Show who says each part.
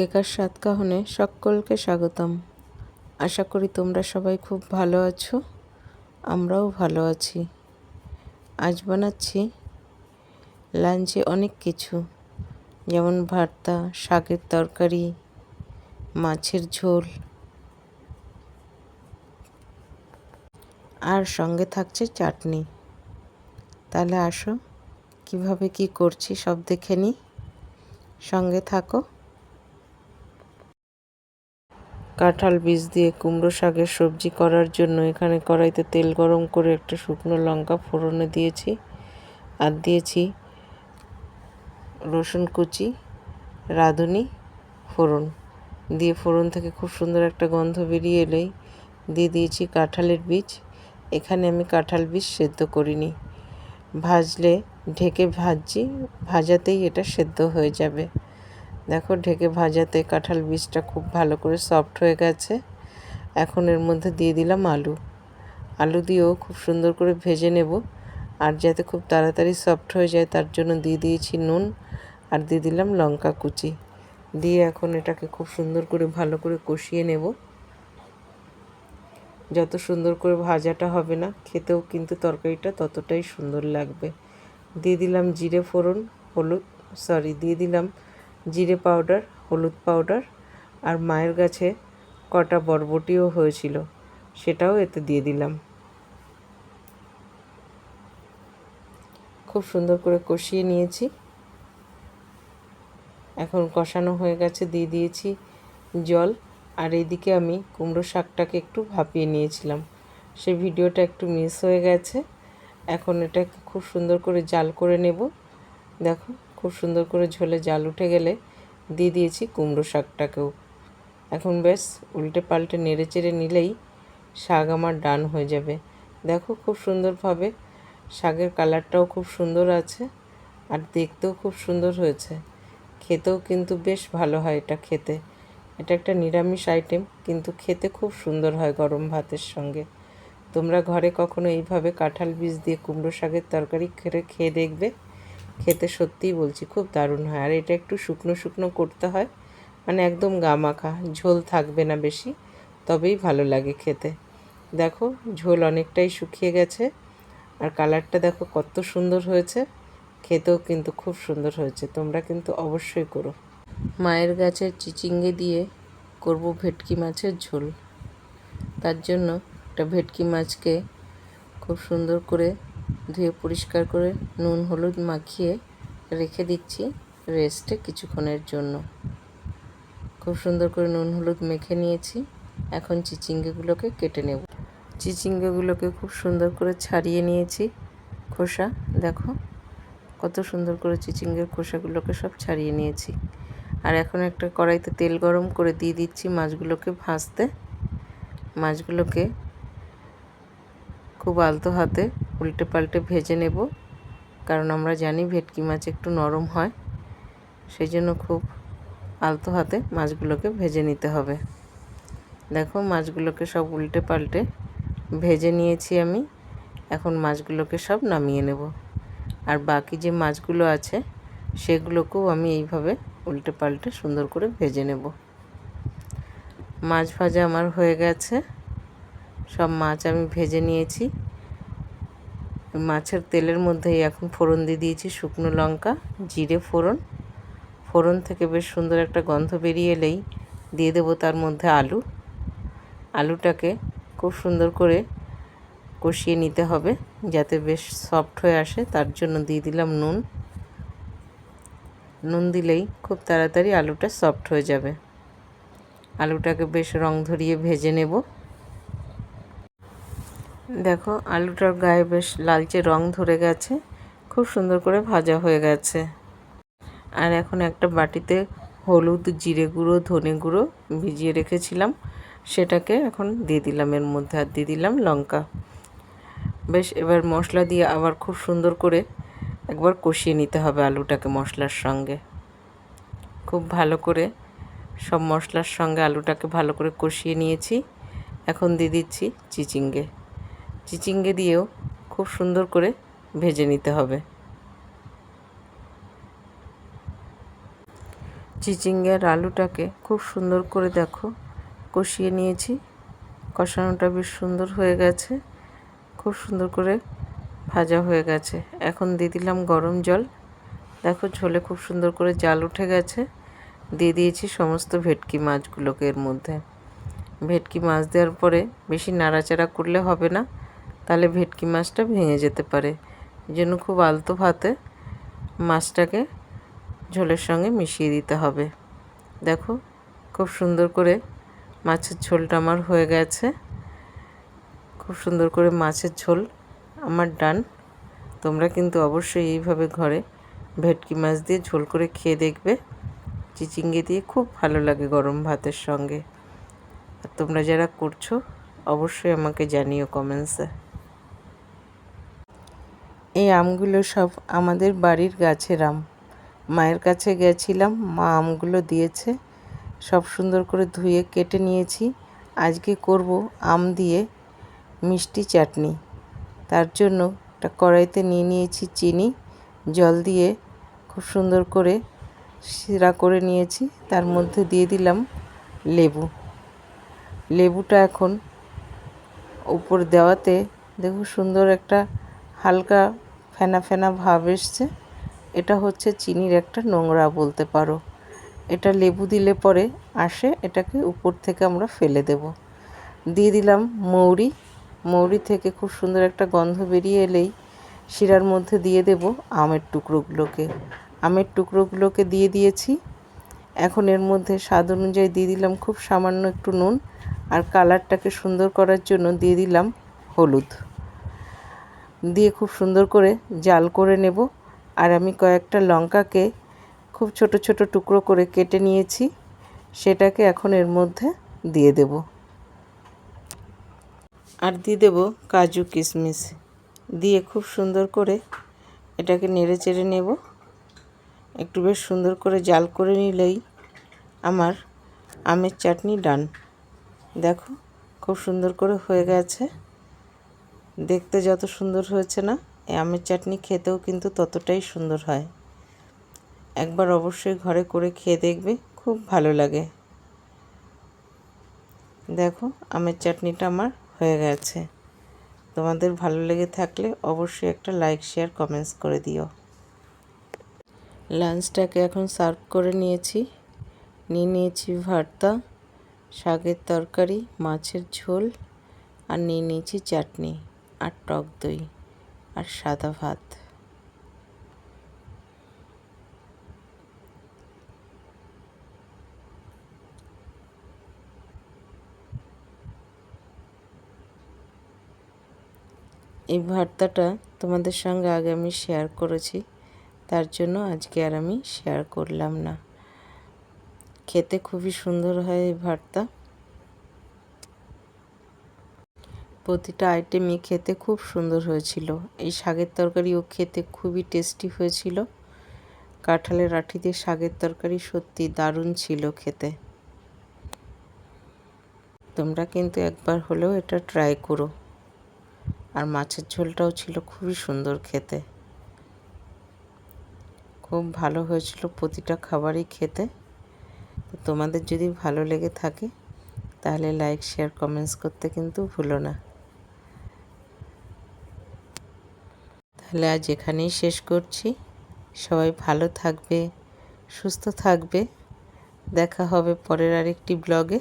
Speaker 1: কেকার স্বাদ কাহনে সকলকে স্বাগতম। আশা করি তোমরা সবাই খুব ভালো আছো, আমরাও ভালো আছি। আজ বানাচ্ছি লাঞ্চে অনেক কিছু, যেমন ভর্তা, শাকের তরকারি, মাছের ঝোল। আর সঙ্গে থাকছে চাটনি। তাহলে আসো, কীভাবে কি করছি সব দেখে নিই। সঙ্গে থাকো। কাঁঠাল বীজ দিয়ে কুমড়ো শাকের সবজি করার জন্য এখানে কড়াইতে তেল গরম করে একটা শুকনো লঙ্কা ফোড়নে দিয়েছি আর দিয়েছি রসুন কুচি, রাঁধুনি, ফোড়ন। দিয়ে ফোড়ন থেকে খুব সুন্দর একটা গন্ধ বেরিয়ে এলেই দিয়ে দিয়েছি কাঁঠালের বীজ। এখানে আমি কাঁঠাল বীজ সেদ্ধ করিনি। ভাজলে ঢেকে ভাজছি, ভাজাতেই এটা সেদ্ধ হয়ে যাবে। দেখো ঢেকে ভাজাতে কাঁঠাল বীজটা খুব ভালো করে সফট হয়ে গেছে। এখন এর মধ্যে দিয়ে দিলাম আলু। আলু দিয়েও খুব সুন্দর করে ভেজে নেব। আর যাতে খুব তাড়াতাড়ি সফট হয়ে যায়, তার জন্য দিয়ে দিয়েছি নুন আর দিয়ে দিলাম লঙ্কা কুচি। দিয়ে এখন এটাকে খুব সুন্দর করে ভালো করে কষিয়ে নেব। যত সুন্দর করে ভাজাটা হবে না, খেতেও কিন্তু তরকারিটা ততটাই সুন্দর লাগবে। দিয়ে দিলাম জিরে ফোড়ন, হলুদ সরি দিয়ে দিলাম জিরে পাউডার, হলুদ পাউডার আর মায়ের গাছে কটা বরবটিও হয়েছিল, সেটাও এতে দিয়ে দিলাম। খুব সুন্দর করে কষিয়ে নিয়েছি। এখন কষানো হয়ে গেছে, দিয়ে দিয়েছি জল। আর এইদিকে আমি কুমড়ো শাকটাকে একটু ভাপিয়ে নিয়েছিলাম। সে ভিডিওটা একটু মিস হয়ে গেছে। এখন এটাকে খুব সুন্দর করে জাল করে নেব। দেখো খুব সুন্দর করে ঝোলে জাল উঠে গেলে দিয়ে দিয়েছি কুমড়ো শাকটাকেও। এখন বেশ উল্টে পাল্টে নেড়ে চেড়ে নিলেই শাক আমার ডান হয়ে যাবে। দেখো খুব সুন্দরভাবে শাকের কালারটাও খুব সুন্দর আছে আর দেখতেও খুব সুন্দর হয়েছে। খেতেও কিন্তু বেশ ভালো হয় এটা খেতে। এটা একটা নিরামিষ আইটেম কিন্তু খেতে খুব সুন্দর হয় গরম ভাতের সঙ্গে। তোমরা ঘরে কখনো এইভাবে কাঁঠাল বীজ দিয়ে কুমড়ো শাকের তরকারি খেয়ে খেয়ে দেখবে? খেতে সত্যিই বলছি, খুব দারুণ হয়। আর এটা একটু শুকনো শুকনো করতে হয় মানে একদম গামাখা ঝোল থাকবে না বেশি, তবেই ভালো লাগে খেতে। দেখো, ঝোল অনেকটাই শুকিয়ে গেছে, আর কালারটা দেখো কত সুন্দর হয়েছে, খেতেও কিন্তু খুব সুন্দর হয়েছে, তোমরা কিন্তু অবশ্যই করো। মায়ের গাছের চিচিঙ্গে দিয়ে করব ভেটকি মাছের ঝোল। তার জন্য একটা ভেটকি মাছকে খুব সুন্দর করে ধুয়ে পরিষ্কার করে নুন, হলুদ মাখিয়ে রেখে দিচ্ছি রেস্টে কিছুক্ষণের জন্য। খুব সুন্দর করে নুন, হলুদ মেখে নিয়েছি। এখন চিচিঙ্গেগুলোকে কেটে নেব। চিচিঙ্গেগুলোকে খুব সুন্দর করে ছাড়িয়ে নিয়েছি খোসা। দেখো, কত সুন্দর করে চিচিঙ্গের খোসাগুলোকে সব ছাড়িয়ে নিয়েছি। আর এখন একটা কড়াইতে তেল গরম করে দিয়ে দিচ্ছি মাছগুলোকে ভাজতে। মাছগুলোকে খুব আলতো হাতে উল্টে পাল্টে ভেজে নেব। কারণ আমরা জানি ভেটকি মাছ একটু নরম হয়। সেই জন্য খুব আলতো হাতে মাছগুলোকে ভেজে নিতে হবে। দেখো মাছগুলোকে সব উল্টে পাল্টে ভেজে নিয়েছি আমি। এখন মাছগুলোকে সব নামিয়ে নেব। আর বাকি যে মাছগুলো আছে, সেগুলোকেও আমি এইভাবে উল্টে পাল্টে সুন্দর করে ভেজে নেব। মাছ ভাজা আমার হয়ে গেছে। সব মাছ আমি ভেজে নিয়েছি। মাছের তেলের মধ্যেই এখন ফোড়ন দিয়ে দিয়েছি শুকনো লঙ্কা, জিরে ফোড়ন। ফোড়ন থেকে বেশ সুন্দর একটা গন্ধ বেরিয়ে এলেই দিয়ে দেবো তার মধ্যে আলু। আলুটাকে খুব সুন্দর করে কষিয়ে নিতে হবে যাতে বেশ সফট হয়ে আসে, তার জন্য দিয়ে দিলাম নুন। নুন দিলেই খুব তাড়াতাড়ি আলুটা সফট হয়ে যাবে। আলুটাকে বেশ রং ধরিয়ে ভেজে নেব। দেখো আলুটার গায়ে বেশ লালচে রং ধরে গেছে। খুব সুন্দর করে ভাজা হয়ে গেছে। আর এখন একটা বাটিতে হলুদ, জিরে গুঁড়ো, ধনে গুঁড়ো ভিজিয়ে রেখেছিলাম। সেটাকে এখন দিয়ে দিলাম এর মধ্যে আর দিয়ে দিলাম লঙ্কা। বেশ, এবার মশলা দিয়ে আবার খুব সুন্দর করে একবার কষিয়ে নিতে হবে আলুটাকে মশলার সঙ্গে। খুব ভালো করে সব মশলার সঙ্গে আলুটাকে ভালো করে কষিয়ে নিয়েছি। এখন দিয়ে দিচ্ছি চিচিঙ্গে। চিচিঙ্গে দিয়েও খুব সুন্দর করে ভেজে নিতে হবে। চিচিঙ্গার আলুটাকে খুব সুন্দর করে দেখো, কষিয়ে নিয়েছি। কষানোটা বেশ সুন্দর হয়ে গেছে, খুব সুন্দর করে ভাজা হয়ে গেছে। এখন দিয়ে দিলাম গরম জল। দেখো ঝোলে খুব সুন্দর করে জাল উঠে গেছে। দিয়ে দিয়েছি সমস্ত ভেটকি মাছগুলোকে এর মধ্যে। ভেটকি মাছ দেওয়ার পরে বেশি নাড়াচাড়া করলে হবে না। তাহলে ভেটকি মাছটা ভেঙে যেতে পারে। এই জন্য খুব আলতো ভাতে মাছটাকে ঝোলের সঙ্গে মিশিয়ে দিতে হবে। দেখো, খুব সুন্দর করে মাছের ঝোলটা আমার হয়ে গেছে। খুব সুন্দর করে মাছের ঝোল আমার ডান। তোমরা কিন্তু অবশ্যই এইভাবে ঘরে ভেটকি মাছ দিয়ে ঝোল করে খেয়ে দেখবে। চিচিঙ্গে দিয়ে খুব ভালো লাগে গরম ভাতের সঙ্গে। আর তোমরা যারা করছ, অবশ্যই আমাকে জানিও কমেন্টসে। এই আমগুলো সব আমাদের বাড়ির গাছের আম। মায়ের কাছে গেছিলাম, মা আমগুলো দিয়েছে। সব সুন্দর করে ধুয়ে কেটে নিয়েছি। আজকে করব আম দিয়ে মিষ্টি চাটনি। তার জন্য একটা কড়াইতে নিয়ে নিয়েছি চিনি, জল দিয়ে খুব সুন্দর করে শিরা করে নিয়েছি। তার মধ্যে দিয়ে দিলাম লেবু। লেবুটা এখন উপর দেওয়াতে দেখো সুন্দর একটা হালকা ফেনা ফেনা ভাব এসছে। এটা হচ্ছে চিনির একটা নোংরা বলতে পারো। এটা লেবু দিলে পরে আসে, এটাকে উপর থেকে আমরা ফেলে দেব। দিয়ে দিলাম মৌরি। মৌরি থেকে খুব সুন্দর একটা গন্ধ বেরিয়ে এলেই শিরার মধ্যে দিয়ে দেব আমের টুকরোগুলোকে। আমের টুকরোগুলোকে দিয়ে দিয়েছি। এখন এর মধ্যে স্বাদ অনুযায়ী দিয়ে দিলাম খুব সামান্য একটু নুন আর কালারটাকে সুন্দর করার জন্য দিয়ে দিলাম হলুদ। দিয়ে খুব সুন্দর করে জাল করে নেব। আর আমি কয়েকটা লঙ্কাকে খুব ছোট ছোট টুকরো করে কেটে নিয়েছি। সেটাকে এখন এর মধ্যে দিয়ে দেব। আর দিয়ে দেব কাজু কিশমিশ। দিয়ে খুব সুন্দর করে এটাকে নেড়ে চেড়ে নেব। একটু বেশ সুন্দর করে জাল করে নিলেই আমার আমের চাটনি ডান। দেখো, খুব সুন্দর করে হয়ে গেছে। দেখতে যত সুন্দর হয়েছে না, এই আমের চাটনি খেতেও কিন্তু ততটাই সুন্দর হয়। একবার অবশ্যই ঘরে করে খেয়ে দেখবে, খুব ভালো লাগে। দেখো, আমের চাটনিটা আমার হয়ে গেছে। তোমাদের ভালো লেগে থাকলে অবশ্যই একটা লাইক, শেয়ার, কমেন্টস করে দিও। লাঞ্চটাকে এখন সার্ভ করে নিয়েছি। নিয়ে নিয়েছি ভর্তা, শাকের তরকারি, মাছের ঝোল আর নিয়ে নিয়েছি চাটনি। আর টক দই আর সাদা ভাত। এই ভর্তাটা তোমাদের সঙ্গে আগে আমি শেয়ার করেছি, তার জন্য আজকে আর আমি শেয়ার করলাম না। খেতে খুবই সুন্দর হয় এই ভর্তা প্রতিটা আইটেমই খেতে খুব সুন্দর হয়েছিল। এই শাকের তরকারিও খেতে খুবই টেস্টি হয়েছিল। কাঁঠালের আঠি দিয়ে শাকের তরকারি সত্যি দারুণ ছিল খেতে। তোমরা কিন্তু একবার হলেও এটা ট্রাই করো। আর মাছের ঝোলটাও ছিল খুবই সুন্দর খেতে। খুব ভালো হয়েছিল প্রতিটা খাবারই খেতে। তো তোমাদের যদি ভালো লেগে থাকে, তাহলে লাইক শেয়ার কমেন্টস করতে কিন্তু ভুলো না। তাহলে আজ এখানেই শেষ করছি। সবাই ভালো থাকবে, সুস্থ থাকবে। দেখা হবে পরের আরেকটি ব্লগে।